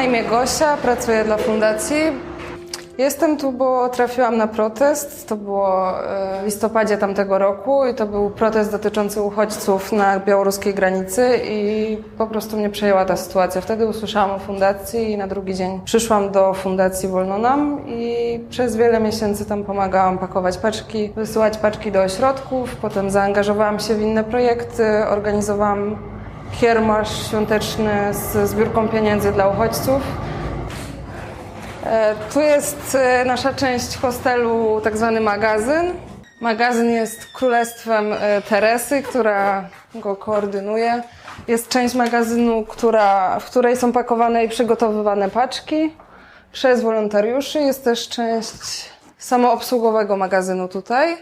na imię Gosia, pracuję dla fundacji. Jestem tu, bo trafiłam na protest. To było e, w listopadzie tamtego roku i to był protest dotyczący uchodźców na białoruskiej granicy i po prostu mnie przejęła ta sytuacja. Wtedy usłyszałam o fundacji i na drugi dzień przyszłam do fundacji Wolno Nam i przez wiele miesięcy tam pomagałam pakować paczki, wysyłać paczki do ośrodków. Potem zaangażowałam się w inne projekty, organizowałam kiermasz świąteczny z zbiórką pieniędzy dla uchodźców. E, Tu jest e, nasza część hostelu, tak zwany magazyn. Magazyn jest królestwem e, Teresy, która go koordynuje. Jest część magazynu, która, w której są pakowane i przygotowywane paczki przez wolontariuszy. Jest też część samoobsługowego magazynu tutaj,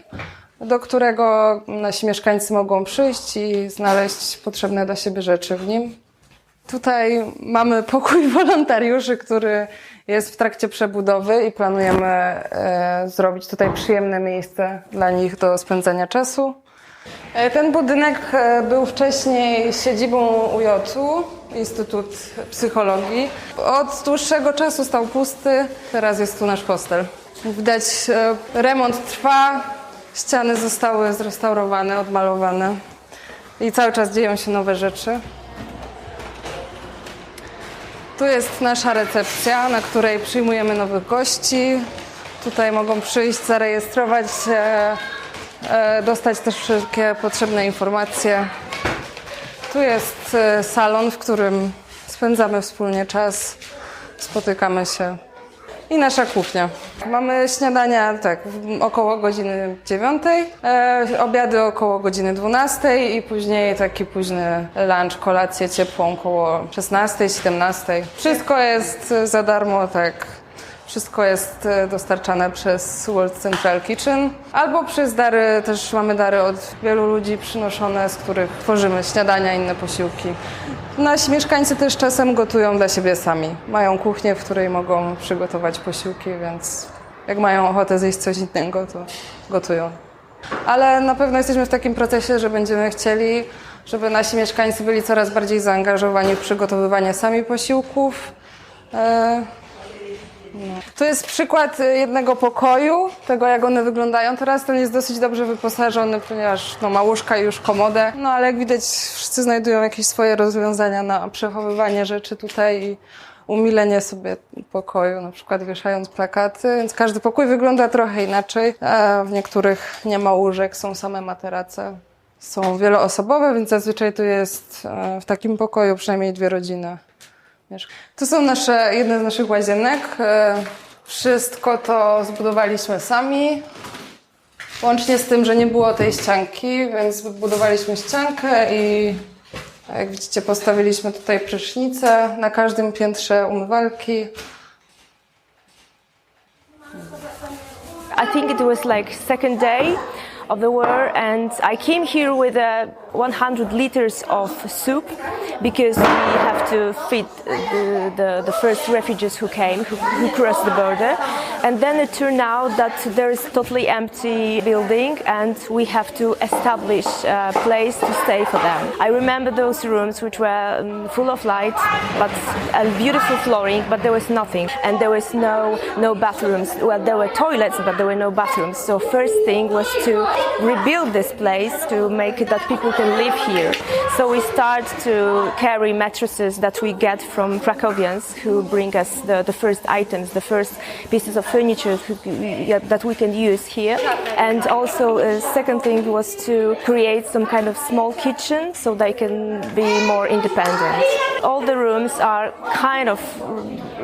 do którego nasi mieszkańcy mogą przyjść i znaleźć potrzebne dla siebie rzeczy w nim. Tutaj mamy pokój wolontariuszy, który jest w trakcie przebudowy i planujemy e, zrobić tutaj przyjemne miejsce dla nich do spędzania czasu. E, ten budynek e, był wcześniej siedzibą UJ-u, Instytut Psychologii. Od dłuższego czasu stał pusty, teraz jest tu nasz hostel. Widać, e, remont trwa, ściany zostały zrestaurowane, odmalowane i cały czas dzieją się nowe rzeczy. Tu jest nasza recepcja, na której przyjmujemy nowych gości. Tutaj mogą przyjść, zarejestrować się, e, dostać też wszelkie potrzebne informacje. Tu jest e, salon, w którym spędzamy wspólnie czas, spotykamy się. I nasza kuchnia. Mamy śniadania tak około godziny 9, e, obiady około godziny 12 i później taki późny lunch, kolację ciepłą około 16, 17. Wszystko jest za darmo, tak. Wszystko jest e, dostarczane przez World Central Kitchen albo przez dary, też mamy dary od wielu ludzi przynoszone, z których tworzymy śniadania, inne posiłki. Nasi mieszkańcy też czasem gotują dla siebie sami. Mają kuchnię, w której mogą przygotować posiłki, więc jak mają ochotę zjeść coś innego, to gotują. Ale na pewno jesteśmy w takim procesie, że będziemy chcieli, żeby nasi mieszkańcy byli coraz bardziej zaangażowani w przygotowywanie sami posiłków. E, to jest przykład y, jednego pokoju, tego jak one wyglądają. Teraz ten jest dosyć dobrze wyposażony, ponieważ no, ma łóżka i już komodę. No ale jak widać, wszyscy znajdują jakieś swoje rozwiązania na przechowywanie rzeczy tutaj i umilenie sobie pokoju, na przykład wieszając plakaty, więc każdy pokój wygląda trochę inaczej. A w niektórych nie ma łóżek, są same materace. Są wieloosobowe, więc zazwyczaj tu jest e, w takim pokoju przynajmniej dwie rodziny. Mieszka. To są nasze, jedne z naszych łazienek. E, Wszystko to zbudowaliśmy sami. Łącznie z tym, że nie było tej ścianki, więc wybudowaliśmy ściankę i jak widzicie, postawiliśmy tutaj prysznice, na każdym piętrze umywalki. I think it was like second day of the war and I came here with uh, 100 liters of soup because we have to feed the, the, the first refugees who came, who, who crossed the border. And then it turned out that there is totally empty building and we have to establish a place to stay for them. I remember those rooms which were um, full of light but and beautiful flooring but there was nothing. And there was no no bathrooms. Well there were toilets but there were no bathrooms. So first thing was to rebuild this place to make it that people can live here. So we start to carry mattresses that we get from Krakowians who bring us the, the first items the first pieces of furniture that we can use here and also a second thing was to create some kind of small kitchen so they can be more independent all the rooms are kind of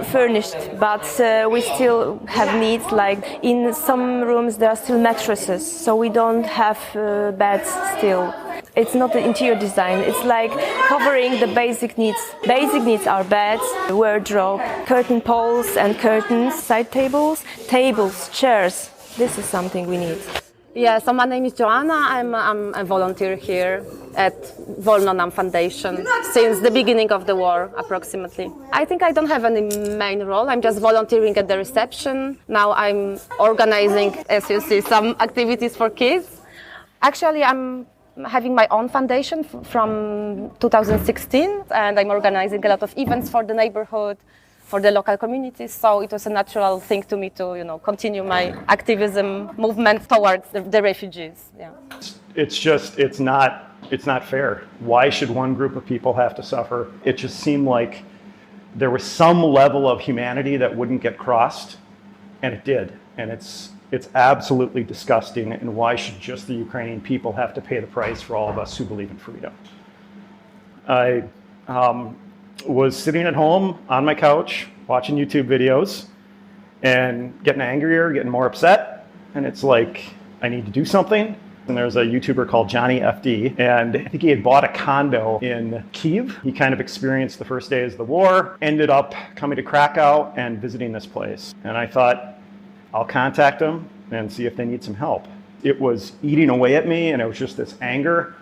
furnished, but uh, we still have needs. Like in some rooms, there are still mattresses, so we don't have uh, beds still. It's not the interior design. It's like covering the basic needs. Basic needs are beds, wardrobe, curtain poles and curtains, side tables, tables, chairs. This is something we need. Yeah, so my name is Joanna. I'm, I'm a volunteer here at Wolno Nam Foundation since the beginning of the war, approximately. I think I don't have any main role. I'm just volunteering at the reception. Now I'm organizing, as you see, some activities for kids. Actually, I'm having my own foundation from 2016 and I'm organizing a lot of events for the neighborhood. for the local communities. So it was a natural thing to me to, you know, continue my activism movement towards the, the refugees. Yeah. it's just it's not it's not fair why should one group of people have to suffer it just seemed like there was some level of humanity that wouldn't get crossed and it did and it's it's absolutely disgusting and why should just the ukrainian people have to pay the price for all of us who believe in freedom i um, was sitting at home on my couch watching youtube videos and getting angrier, getting more upset. And it's like, I need to do something. And there's a YouTuber called Johnny FD, and I think he had bought a condo in Kiev. He kind of experienced the first days of the war, ended up coming to Krakow and visiting this place. And I thought, I'll contact them and see if they need some help. It was eating away at me, and it was just this anger.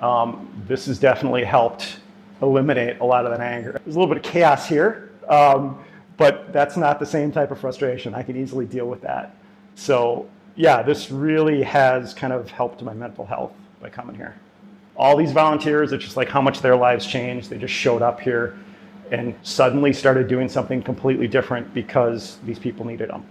Um, this has definitely helped eliminate a lot of that anger. There's a little bit of chaos here, um, but that's not the same type of frustration. I can easily deal with that. So, yeah, this really has kind of helped my mental health by coming here. All these volunteers, it's just like how much their lives changed. They just showed up here and suddenly started doing something completely different because these people needed them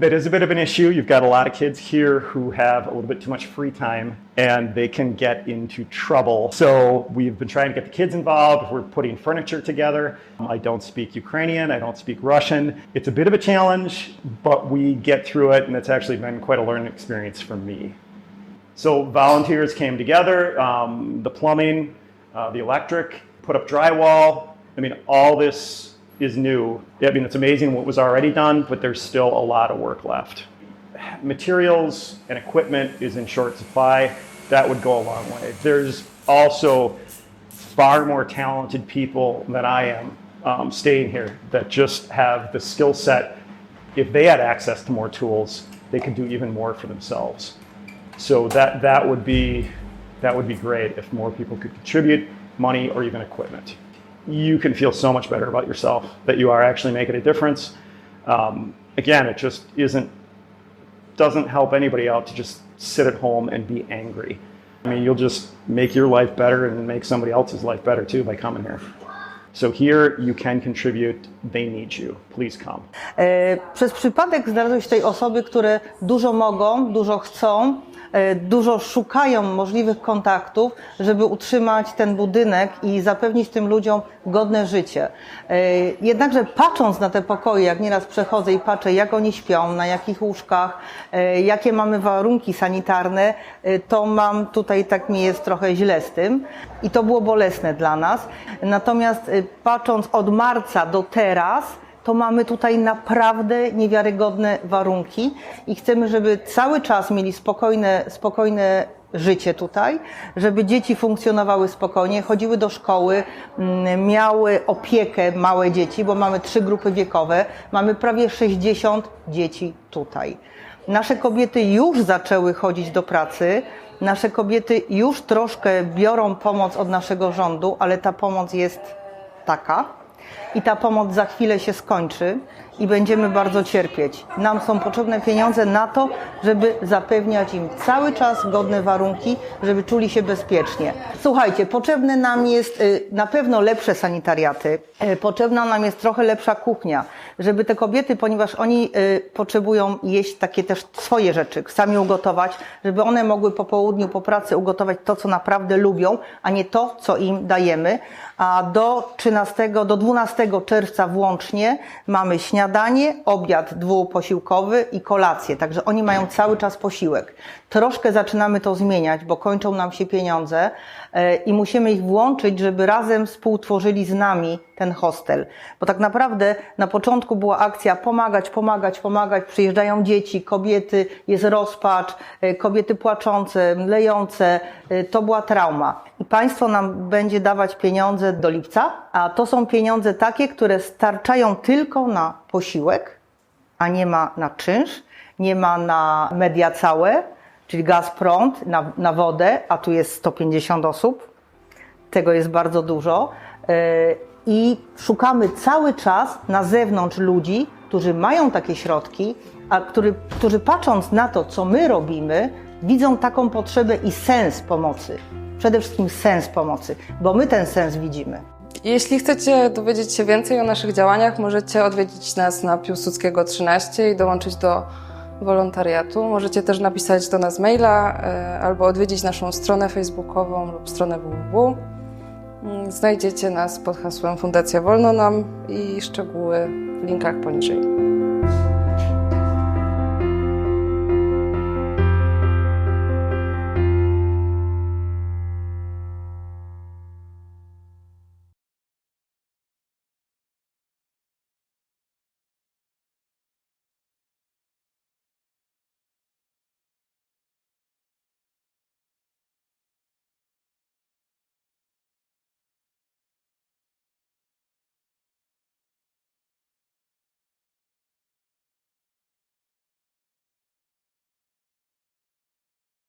that is a bit of an issue. You've got a lot of kids here who have a little bit too much free time and they can get into trouble. So we've been trying to get the kids involved. We're putting furniture together. I don't speak Ukrainian, I don't speak Russian. It's a bit of a challenge, but we get through it and it's actually been quite a learning experience for me. So volunteers came together, um, the plumbing, uh, the electric, put up drywall. I mean, all this is new. I mean, it's amazing what was already done, but there's still a lot of work left. Materials and equipment is in short supply. That would go a long way. There's also far more talented people than I am um, staying here that just have the skill set. If they had access to more tools, they could do even more for themselves. So that that would be that would be great if more people could contribute money or even equipment you can feel so much better about yourself that you are actually making a difference. Um, again, it just isn't doesn't help anybody out to just sit at home and be angry. I mean, you'll just make your life better and make somebody else's life better too by coming here. So here you can contribute. They need you. Please come. Przez przypadek znalazły się tutaj osoby, które dużo mogą, dużo chcą, dużo szukają możliwych kontaktów, żeby utrzymać ten budynek i zapewnić tym ludziom godne życie. E, Jednakże patrząc na te pokoje, jak nieraz przechodzę i patrzę, jak oni śpią, na jakich łóżkach, e, jakie mamy warunki sanitarne, e, to mam tutaj, tak mi jest trochę źle z tym i to było bolesne dla nas. Natomiast e, patrząc od marca do teraz, to mamy tutaj naprawdę niewiarygodne warunki i chcemy, żeby cały czas mieli spokojne, spokojne życie tutaj, żeby dzieci funkcjonowały spokojnie, chodziły do szkoły, mm, miały opiekę małe dzieci, bo mamy trzy grupy wiekowe, mamy prawie 60 dzieci tutaj. Nasze kobiety już zaczęły chodzić do pracy, nasze kobiety już troszkę biorą pomoc od naszego rządu, ale ta pomoc jest taka, i ta pomoc za chwilę się skończy i będziemy bardzo cierpieć. Nam są potrzebne pieniądze na to, żeby zapewniać im cały czas godne warunki, żeby czuli się bezpiecznie. Słuchajcie, potrzebne nam jest y, na pewno lepsze sanitariaty, y, potrzebna nam jest trochę lepsza kuchnia, żeby te kobiety, ponieważ oni y, potrzebują jeść takie też swoje rzeczy, sami ugotować, żeby one mogły po południu, po pracy ugotować to, co naprawdę lubią, a nie to, co im dajemy. A do 13, do 12 czerwca włącznie mamy śniadanie, obiad dwuposiłkowy i kolację. Także oni mają cały czas posiłek. Troszkę zaczynamy to zmieniać, bo kończą nam się pieniądze e, i musimy ich włączyć, żeby razem współtworzyli z nami ten hostel. Bo tak naprawdę na początku była akcja pomagać, pomagać, pomagać. Przyjeżdżają dzieci, kobiety, jest rozpacz, e, kobiety płaczące, mlejące. E, To była trauma. I państwo nam będzie dawać pieniądze do lipca, a to są pieniądze takie, które starczają tylko na posiłek, a nie ma na czynsz, nie ma na media całe, czyli gaz, prąd, na, na wodę, a tu jest 150 osób. Tego jest bardzo dużo i szukamy cały czas na zewnątrz ludzi, którzy mają takie środki, a który, którzy patrząc na to, co my robimy, widzą taką potrzebę i sens pomocy. Przede wszystkim sens pomocy, bo my ten sens widzimy. Jeśli chcecie dowiedzieć się więcej o naszych działaniach, możecie odwiedzić nas na Piłsudskiego 13 i dołączyć do wolontariatu. Możecie też napisać do nas maila e, albo odwiedzić naszą stronę facebookową lub stronę www. Mm, znajdziecie nas pod hasłem Fundacja Wolno Nam i szczegóły w linkach poniżej.